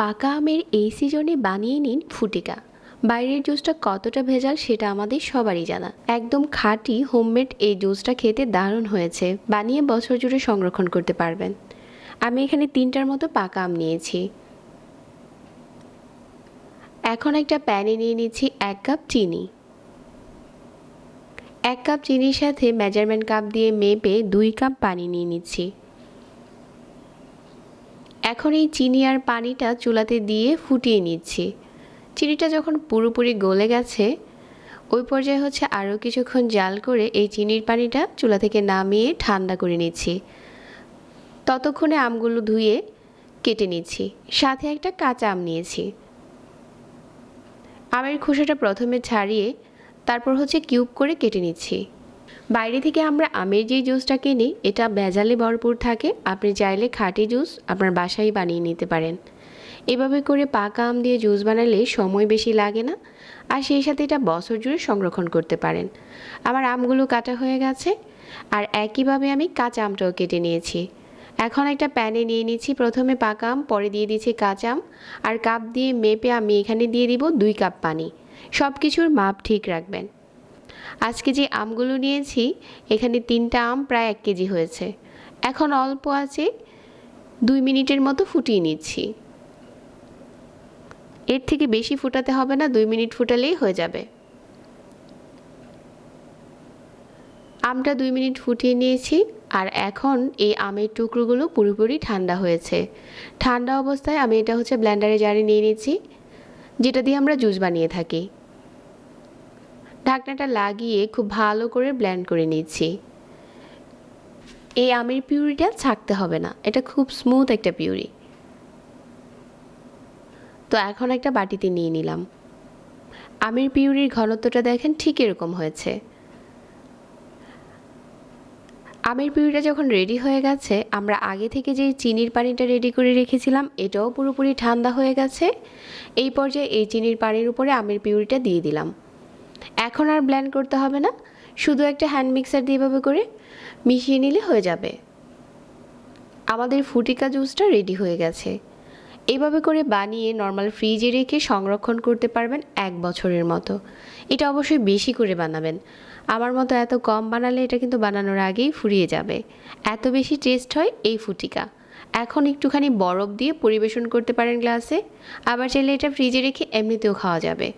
পাকা আমের এই সিজনে বানিয়ে নিন ফুটিকা। বাইরের জুসটা কতটা ভেজাল সেটা আমাদের সবারই জানা। একদম খাঁটি, হোমমেড এই জুসটা খেতে দারুণ হয়েছে। বানিয়ে বছর জুড়ে সংরক্ষণ করতে পারবেন। আমি এখানে তিনটার মতো পাকা আম নিয়েছি। এখন একটা প্যানে নিয়ে নিচ্ছি এক কাপ চিনি। এক কাপ চিনির সাথে মেজারমেন্ট কাপ দিয়ে মেপে দুই কাপ পানি নিয়ে নিচ্ছি। এখন এই চিনি আর পানিটা চুলাতে দিয়ে ফুটিয়ে নিচ্ছি। চিনিটা যখন পুরোপুরি গলে গেছে, ওই পর্যায়ে হচ্ছে আরও কিছুক্ষণ জাল করে এই চিনির পানিটা চুলা থেকে নামিয়ে ঠান্ডা করে নিচ্ছি। ততক্ষণে আমগুলো ধুয়ে কেটে নিচ্ছি। সাথে একটা কাঁচা আম নিয়েছি। আমের খোসাটা প্রথমে ছাড়িয়ে তারপর হচ্ছে কিউব করে কেটে নিচ্ছি। বাইরে থেকে আমরা আমের যে জুসটা কিনি, এটা ভেজালে ভরপুর থাকে। আপনি চাইলে খাঁটি জুস আপনার বাসায় বানিয়ে নিতে পারেন। এভাবে করে পাকা আম দিয়ে জুস বানালে সময় বেশি লাগে না, আর সেই সাথে এটা বছর জুড়ে সংরক্ষণ করতে পারেন। আমার আমগুলো কাটা হয়ে গেছে, আর একইভাবে আমি কাঁচা আমটাও কেটে নিয়েছি। এখন একটা প্যানে নিয়ে নিচ্ছি, প্রথমে পাকা আম, পরে দিয়ে দিচ্ছি কাঁচা আম, আর কাপ দিয়ে মেপে আমি এখানে দিয়ে দিব দুই কাপ পানি। সব কিছুর মাপ ঠিক রাখবেন। আজকে যে আমগুলো নিয়েছি, এখানে তিনটা আম প্রায় এক কেজি হয়েছে। এখন অল্প আছে, দুই মিনিটের মতো ফুটিয়ে নিচ্ছি। এর থেকে বেশি ফুটাতে হবে না, দুই মিনিট ফুটালেই হয়ে যাবে। আমটা দুই মিনিট ফুটিয়ে নিয়েছি, আর এখন এই আমের টুকরোগুলো পুরোপুরি ঠান্ডা হয়েছে। ঠান্ডা অবস্থায় আমি এটা হচ্ছে ব্ল্যান্ডারে জারে নিয়ে নিয়েছি যেটা দিয়ে আমরা জুস বানিয়ে থাকি। ঢাকনাটা লাগিয়ে খুব ভালো করে ব্ল্যান্ড করে নিচ্ছি। এই আমের পিউরিটা ছাকতে হবে না, এটা খুব স্মুথ একটা পিউরি। তো এখন একটা বাটিতে নিয়ে নিলাম। আমের পিউরির ঘনত্বটা দেখেন ঠিক এরকম হয়েছে। আমের পিউরিটা যখন রেডি হয়ে গেছে, আমরা আগে থেকে যে চিনির পানিটা রেডি করে রেখেছিলাম, এটাও পুরোপুরি ঠান্ডা হয়ে গেছে। এই পর্যায়ে এই চিনির পানির উপরে আমের পিউরিটা দিয়ে দিলাম। এখন আর ব্ল্যান্ড করতে হবে না। শুধু একটা হ্যান্ড মিক্সার দিয়ে এভাবে করে মিশিয়ে নিলে হয়ে যাবে। আমাদের ফুটিকা জুসটা রেডি হয়ে গেছে। এইভাবে করে বানিয়ে নর্মাল ফ্রিজে রেখে সংরক্ষণ করতে পারবেন এক বছরের মতো। এটা অবশ্যই বেশি করে বানাবেন। আমার মতো এত কম বানালে এটা কিন্তু বানানোর আগেই ফুরিয়ে যাবে। এত বেশি টেস্ট হয় এই ফুটিকা। এখন একটুখানি বরফ দিয়ে পরিবেশন করতে পারেন গ্লাসে আবার চাইলে এটা ফ্রিজে রেখে এমনিতেও খাওয়া যাবে।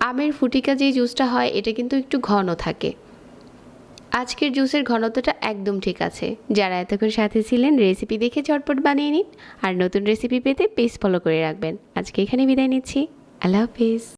আমের ফুটিকা যে জুসটা হয়, এটা কিন্তু একটু ঘন থাকে। আজকের জুসের ঘনত্বটা একদম ঠিক আছে। যারা এতক্ষণ সাথে ছিলেন, রেসিপি দেখে চটপট বানিয়ে নিন। আর নতুন রেসিপি পেতে পেজ ফলো করে রাখবেন। আজকে এখানে বিদায় নিচ্ছি। আল্লাহ হাফিজ।